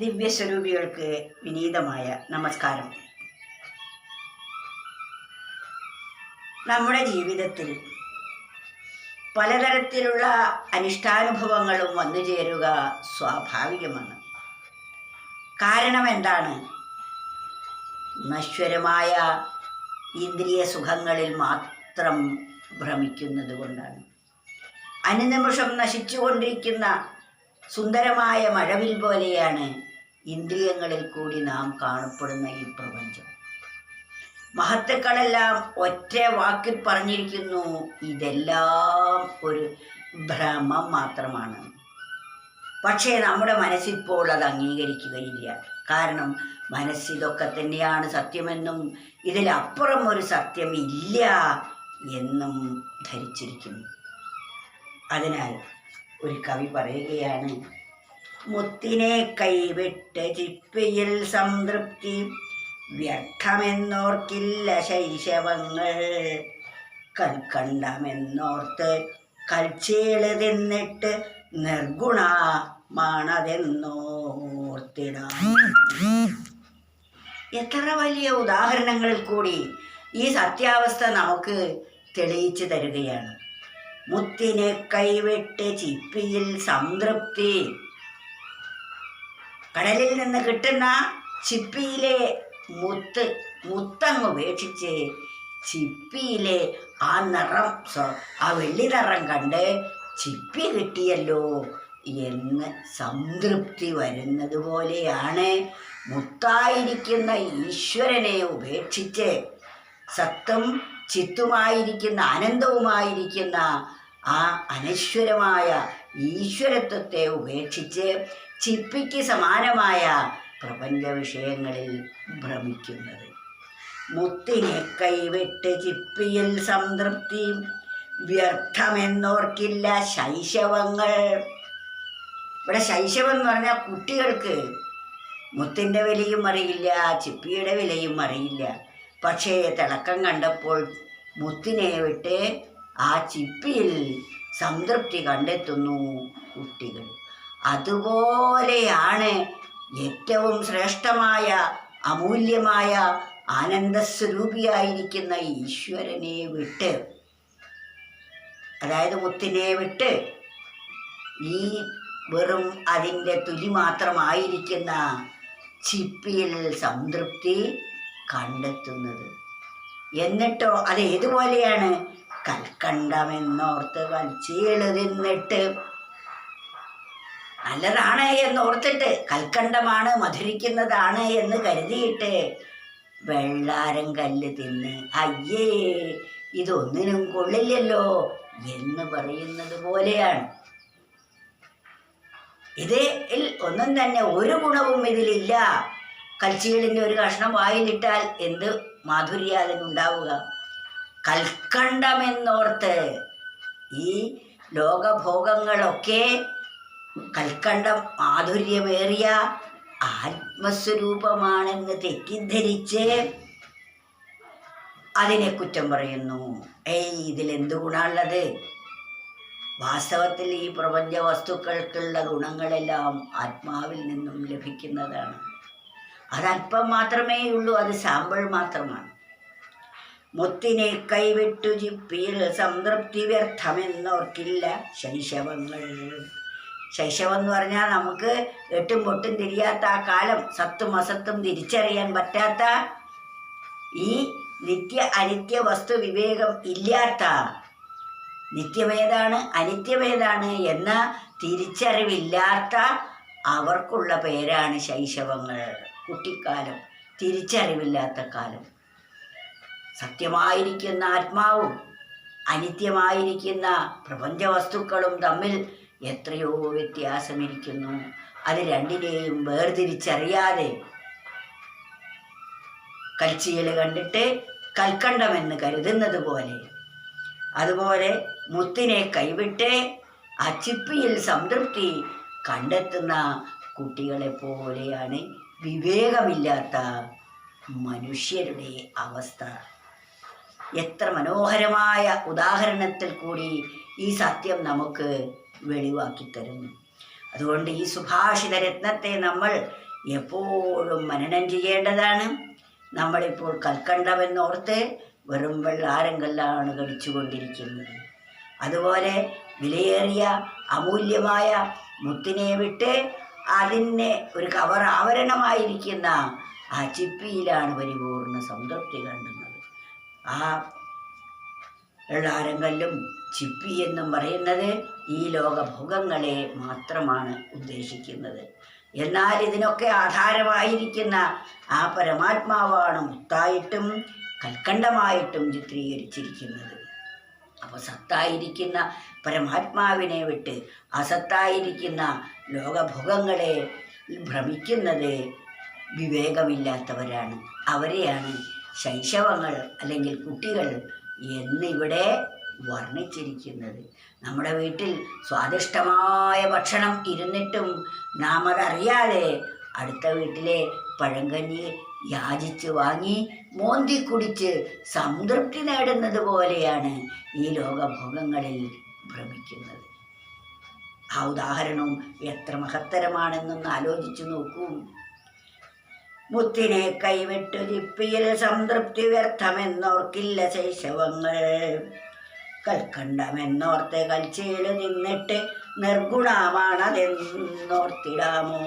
ദിവ്യസ്വരൂപികൾക്ക് വിനീതമായ നമസ്കാരം. നമ്മുടെ ജീവിതത്തിൽ പലതരത്തിലുള്ള അനിഷ്ടാനുഭവങ്ങളും വന്നു ചേരുക സ്വാഭാവികമാണ്. കാരണം എന്താണ്? നശ്വരമായ ഇന്ദ്രിയ സുഖങ്ങളിൽ മാത്രം ഭ്രമിക്കുന്നത് കൊണ്ടാണ് അനുനിമിഷം നശിച്ചുകൊണ്ടിരിക്കുന്ന സുന്ദരമായ മഴവിൽ പോലെയാണ് ഇന്ദ്രിയങ്ങളിൽ കൂടി നാം കാണപ്പെടുന്ന ഈ പ്രപഞ്ചം. മഹത്തുക്കളെല്ലാം ഒറ്റ വാക്കിൽ പറഞ്ഞിരിക്കുന്നു. ഇതെല്ലാം ഒരു ഭ്രമം മാത്രമാണ്. പക്ഷേ നമ്മുടെ മനസ്സിപ്പോൾ അത് അംഗീകരിക്കുകയില്ല. കാരണം മനസ്സിതൊക്കെ തന്നെയാണ് സത്യമെന്നും ഇതിലപ്പുറം ഒരു സത്യമില്ല എന്നും ധരിച്ചിരിക്കുന്നു. അതിനാൽ ഒരു കവി പറയുകയാണ്. മുത്തിനെ കൈവിട്ട് ചിപ്പിയിൽ സംതൃപ്തി വ്യർത്ഥമെന്നോർക്കില്ല ശൈശവങ്ങൾ. കൽക്കണ്ടമെന്നോർത്ത് കൽച്ചേൾ തിന്നിട്ട് എത്ര വലിയ ഉദാഹരണങ്ങളിൽ കൂടി ഈ സത്യാവസ്ഥ നമുക്ക് തെളിയിച്ചു തരികയാണ്. മുത്തിനെ കൈവിട്ട് ചിപ്പിയിൽ സംതൃപ്തി. കടലിൽ നിന്ന് കിട്ടുന്ന ചിപ്പിയിലെ മുത്ത് മുത്തങ്ങ് ഉപേക്ഷിച്ച് ചിപ്പിയിലെ ആ നിറം ആ വെള്ളി നിറം കണ്ട് ചിപ്പി കിട്ടിയല്ലോ എന്ന് സംതൃപ്തി വരുന്നത് പോലെയാണ്. മുത്തായിരിക്കുന്ന ഈശ്വരനെ ഉപേക്ഷിച്ച് സത്തും ചിത്തുമായിരിക്കുന്ന ആനന്ദവുമായിരിക്കുന്ന ആ അനശ്വരമായ ഈശ്വരത്വത്തെ ഉപേക്ഷിച്ച് ചിപ്പിക്ക് സമാനമായ പ്രപഞ്ച വിഷയങ്ങളിൽ ഭ്രമിക്കുന്നത്. മുത്തിനെ കൈവിട്ട് ചിപ്പിയിൽ സംതൃപ്തി വ്യർത്ഥമെന്നോർക്കില്ല ശൈശവങ്ങൾ. ഇവിടെ ശൈശവം എന്ന് പറഞ്ഞാൽ കുട്ടികൾക്ക് മുത്തിന്റെ വിലയും അറിയില്ല ചിപ്പിയുടെ വിലയും അറിയില്ല. പക്ഷേ തിളക്കം കണ്ടപ്പോൾ മുത്തിനെ വിട്ട് ആ ചിപ്പിയിൽ സംതൃപ്തി കണ്ടെത്തുന്നു കുട്ടികൾ. അതുപോലെയാണ് ഏറ്റവും ശ്രേഷ്ഠമായ അമൂല്യമായ ആനന്ദസ്വരൂപിയായിരിക്കുന്ന ഈശ്വരനെ വിട്ട് അതായത് മുത്തിനെ വിട്ട് ഈ വെറും അതിന്റെ തുലി മാത്രമായിരിക്കുന്ന ചിപ്പിയിൽ സംതൃപ്തി കണ്ടെത്തുന്നത്. എന്നിട്ടോ അത് ഏതുപോലെയാണ് കൽക്കണ്ടമെന്നോർത്ത് കൽച്ചീൾ തിന്നിട്ട് നല്ലതാണ് എന്നോർത്തിട്ട് കൽക്കണ്ടമാണ് മധുരിക്കുന്നതാണ് എന്ന് കരുതിയിട്ട് വെള്ളാരം കല്ല് തിന്ന് അയ്യേ ഇതൊന്നിനും കൊള്ളില്ലല്ലോ എന്ന് പറയുന്നത് പോലെയാണ്. ഇതിൽ ഒന്നും തന്നെ ഒരു ഗുണവും ഇതിലില്ല. കൽച്ചീളിന്റെ ഒരു കഷ്ണം വായിലിട്ടാൽ എന്ത് മാധുര്യ അതിനുണ്ടാവുക കൽക്കണ്ടമെന്നോർത്ത് ഈ ലോകഭോഗങ്ങളൊക്കെ കൽക്കണ്ടം മാധുര്യമേറിയ ആത്മസ്വരൂപമാണെന്ന് തെറ്റിദ്ധരിച്ച് അതിനെ കുറ്റം പറയുന്നു. ഏയ് ഇതിലെന്ത് ഗുണമുള്ളത് വാസ്തവത്തിൽ ഈ പ്രപഞ്ച വസ്തുക്കൾക്കുള്ള ഗുണങ്ങളെല്ലാം ആത്മാവിൽ നിന്നും ലഭിക്കുന്നതാണ്. അതല്പം മാത്രമേ ഉള്ളൂ അത് സാമ്പിൾ മാത്രമാണ്. മുത്തിനെ കൈവിട്ടു ജിപ്പിയിൽ സംതൃപ്തി വ്യർത്ഥമെന്നോർക്കില്ല ശൈശവങ്ങൾ. ശൈശവം എന്ന് പറഞ്ഞാൽ നമുക്ക് എട്ടും പൊട്ടും തിരിയാത്ത ആ കാലം സത്തും അസത്തും തിരിച്ചറിയാൻ പറ്റാത്ത ഈ നിത്യ അനിത്യ വസ്തു വിവേകം ഇല്ലാത്ത നിത്യമേതാണ് അനിത്യമേതാണ് എന്ന തിരിച്ചറിവില്ലാത്ത അവർക്കുള്ള പേരാണ് ശൈശവങ്ങൾ. കുട്ടിക്കാലം തിരിച്ചറിവില്ലാത്ത കാലം. സത്യമായിരിക്കുന്ന ആത്മാവും അനിത്യമായിരിക്കുന്ന പ്രപഞ്ച വസ്തുക്കളും തമ്മിൽ എത്രയോ വ്യത്യാസമിരിക്കുന്നു. അത് രണ്ടിനെയും വേർതിരിച്ചറിയാതെ കൽച്ചിയിൽ കണ്ടിട്ട് കൽക്കണ്ടമെന്ന് കരുതുന്നത് പോലെ അതുപോലെ മുത്തിനെ കൈവിട്ട് ആ ചിപ്പിയിൽ സംതൃപ്തി കണ്ടെത്തുന്ന കുട്ടികളെ പോലെയാണ് വിവേകമില്ലാത്ത മനുഷ്യരുടെ അവസ്ഥ. എത്ര മനോഹരമായ ഉദാഹരണത്തിൽ കൂടി ഈ സത്യം നമുക്ക് വെളിവാക്കി തരുന്നു അതുകൊണ്ട് ഈ സുഭാഷിത രത്നത്തെ നമ്മൾ എപ്പോഴും മനനം ചെയ്യേണ്ടതാണ്. നമ്മളിപ്പോൾ കൽക്കണ്ടമെന്നോർത്ത് വെറും വെള്ളാരങ്കല്ലാണ് കല്ലാണ് കടിച്ചുകൊണ്ടിരിക്കുന്നത് അതുപോലെ വിലയേറിയ അമൂല്യമായ മുത്തിനെ വിട്ട് അതിനെ ഒരു കവർ ആവരണമായിരിക്കുന്ന ആ ചിപ്പിയിലാണ് പരിപൂർണ സംതൃപ്തി കണ്ടുന്നത്. ആ വെള്ളാരങ്കല്ലും ചിപ്പി എന്നും പറയുന്നത് ഈ ലോകഭോഗങ്ങളെ മാത്രമാണ് ഉദ്ദേശിക്കുന്നത്. എന്നാൽ ഇതിനൊക്കെ ആധാരമായിരിക്കുന്ന ആ പരമാത്മാവാണ് മുത്തായിട്ടും കൽക്കണ്ടമായിട്ടും ചിത്രീകരിച്ചിരിക്കുന്നത്. അപ്പോൾ സത്തായിരിക്കുന്ന പരമാത്മാവിനെ വിട്ട് അസത്തായിരിക്കുന്ന ലോകഭോഗങ്ങളെ ഭ്രമിക്കുന്നത് വിവേകമില്ലാത്തവരാണ്. അവരെയാണ് ശൈശവങ്ങൾ അല്ലെങ്കിൽ കുട്ടികൾ എന്നിവിടെ വർണിച്ചിരിക്കുന്നത്. നമ്മുടെ വീട്ടിൽ സ്വാദിഷ്ടമായ ഭക്ഷണം ഇരുന്നിട്ടും നാം അതറിയാതെ അടുത്ത വീട്ടിലെ പഴങ്കഞ്ഞി യാചിച്ച് വാങ്ങി മോന്തി കുടിച്ച് സംതൃപ്തി നേടുന്നത് പോലെയാണ് ഈ ലോകഭോഗങ്ങളിൽ ഭ്രമിക്കുന്നത്. ആ ഉദാഹരണവും എത്ര മഹത്തരമാണെന്നൊന്ന് ആലോചിച്ചു നോക്കൂ. മുത്തിനെ കൈവിട്ടു ജിപ്പിയിൽ സംതൃപ്തി വ്യർത്ഥമെന്നോർക്കില്ല ശൈശവങ്ങൾ. കൽക്കണ്ടമെന്നോർത്ത് കൽച്ചേൽ നിന്നിട്ട് നിർഗുണമാണതെന്നോർത്തിടാമോ?